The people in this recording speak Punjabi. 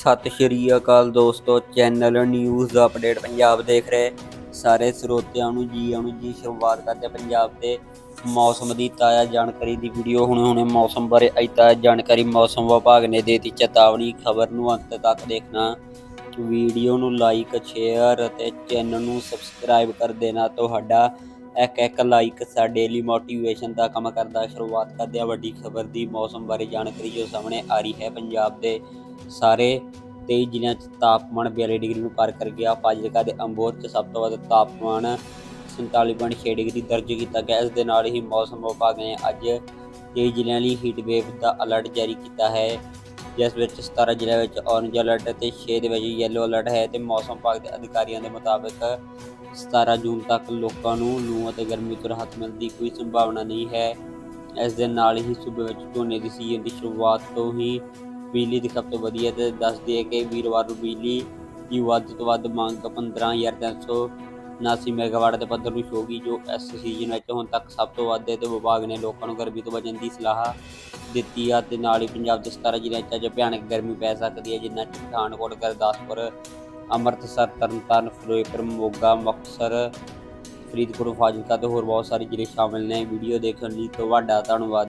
ਸਤਿ ਸ਼੍ਰੀ ਅਕਾਲ ਦੋਸਤੋ, ਚੈਨਲ ਨਿਊਜ਼ ਅਪਡੇਟ ਪੰਜਾਬ ਦੇਖ ਰਹੇ। ਸਾਰੇ ਸਰੋਤਿਆਂ ਨੂੰ ਜੀ ਆਉਣ ਜੀ ਸ਼ੁਰੂਆਤ ਕਰਦੇ ਪੰਜਾਬ ਦੇ ਮੌਸਮ ਦੀ ਤਾਜ਼ਾ ਜਾਣਕਾਰੀ ਦੀ ਵੀਡੀਓ। ਹੁਣੇ ਹੁਣੇ ਮੌਸਮ ਬਾਰੇ ਅਜ ਤਾਜ਼ਾ ਜਾਣਕਾਰੀ ਮੌਸਮ ਵਿਭਾਗ ਨੇ ਦੇਤੀ। ਚੇਤਾਵਨੀ ਖਬਰ ਨੂੰ ਅੰਤ ਤੱਕ ਦੇਖਣਾ। ਵੀਡੀਓ ਨੂੰ ਲਾਈਕ ਸ਼ੇਅਰ ਅਤੇ ਚੈਨਲ ਨੂੰ ਸਬਸਕ੍ਰਾਈਬ ਕਰ ਦੇਣਾ ਤੁਹਾਡਾ। ਇੱਕ ਇੱਕ ਲਾਈਕ ਸਾਡੇ ਲਈ ਮੋਟੀਵੇਸ਼ਨ ਦਾ ਕੰਮ ਕਰਦਾ। ਹੈ। ਸ਼ੁਰੂਆਤ ਕਰਦੇ ਹਾਂ ਵੱਡੀ ਖਬਰ ਦੀ, ਮੌਸਮ ਬਾਰੇ ਜਾਣਕਾਰੀ ਜੋ ਸਾਹਮਣੇ ਆ ਰਹੀ ਹੈ। ਪੰਜਾਬ ਦੇ ਸਾਰੇ 23 ਜ਼ਿਲ੍ਹਿਆਂ 'ਚ ਤਾਪਮਾਨ 42 ਡਿਗਰੀ ਨੂੰ ਪਾਰ ਕਰ ਗਿਆ। ਫਾਜ਼ਿਲਕਾ ਦੇ ਅੰਬੋਰ 'ਚ ਸਭ ਤੋਂ ਵੱਧ ਤਾਪਮਾਨ 47.6 ਡਿਗਰੀ ਦਰਜ ਕੀਤਾ ਗਿਆ। ਇਸ ਦੇ ਨਾਲ ਹੀ ਮੌਸਮ ਵਿਭਾਗ ਨੇ ਅੱਜ 23 ਜ਼ਿਲ੍ਹਿਆਂ ਲਈ ਹੀਟ ਵੇਵ ਦਾ ਅਲਰਟ ਜਾਰੀ ਕੀਤਾ ਹੈ। ਜਿਸ ਵਿੱਚ 17 ਜ਼ਿਲ੍ਹਿਆਂ ਵਿੱਚ ਔਰੇਂਜ ਅਲਰਟ ਤੇ 6 ਦੇ ਵਿੱਚ ਯੈਲੋ ਅਲਰਟ ਹੈ ਤੇ ਮੌਸਮ ਵਿਭਾਗ ਦੇ ਅਧਿਕਾਰੀਆਂ ਦੇ ਮੁਤਾਬਕ 17 ਜੂਨ ਤੱਕ ਲੋਕਾਂ ਨੂੰ ਲੂ ਅਤੇ ਗਰਮੀ ਤੋਂ ਰਾਹਤ ਮਿਲਣ ਦੀ ਕੋਈ ਸੰਭਾਵਨਾ ਨਹੀਂ ਹੈ। ਇਸ ਦੇ ਨਾਲ ਹੀ ਸੂਬੇ ਵਿੱਚ ਝੋਨੇ ਦੀ ਸੀਜ਼ਨ ਦੀ ਸ਼ੁਰੂਆਤ ਤੋਂ ਹੀ ਬਿਜਲੀ ਦੀ ਖਪਤ ਵਧੀ ਹੈ ਤੇ ਦੱਸਦੀ ਹੈ ਕਿ ਵੀਰਵਾਰ ਨੂੰ ਬਿਜਲੀ ਦੀ ਵੱਧ ਤੋਂ ਵੱਧ ਮੰਗ 15379 ਮੈਗਾਵਾਟ ਦੇ ਪੱਧਰ ਨੂੰ ਹੋਗੀ ਜੋ ਇਸ ਸੀਜ਼ਨ ਵਿੱਚ ਹੁਣ ਤੱਕ ਸਭ ਤੋਂ ਵੱਧ ਹੈ ਤੇ ਵਿਭਾਗ ਨੇ ਲੋਕਾਂ ਨੂੰ ਗਰਮੀ ਤੋਂ ਬਚਣ ਦੀ ਸਲਾਹ ਦਿੱਤੀ ਆ ਤੇ ਨਾਲ ਹੀ ਪੰਜਾਬ ਦੇ 17 ਜ਼ਿਲ੍ਹਿਆਂ 'ਚ ਅੱਜ ਭਿਆਨਕ ਗਰਮੀ ਪੈ ਸਕਦੀ ਹੈ ਜਿਨ੍ਹਾਂ 'ਚ ਪਠਾਨਕੋਟ, ਗੁਰਦਾਸਪੁਰ, ਅੰਮ੍ਰਿਤਸਰ, ਤਰਨਤਾਰਨ, ਫਿਰੋਜ਼ਪੁਰ, ਮੋਗਾ, ਮੁਕਤਸਰ, ਫਰੀਦਕੋਟ, ਫਾਜ਼ਿਲਕਾ ਤੇ ਹੋਰ ਬਹੁਤ ਸਾਰੇ ਜ਼ਿਲ੍ਹੇ ਸ਼ਾਮਿਲ ਨੇ। ਵੀਡੀਓ ਦੇਖਣ ਲਈ ਤੁਹਾਡਾ ਧੰਨਵਾਦ।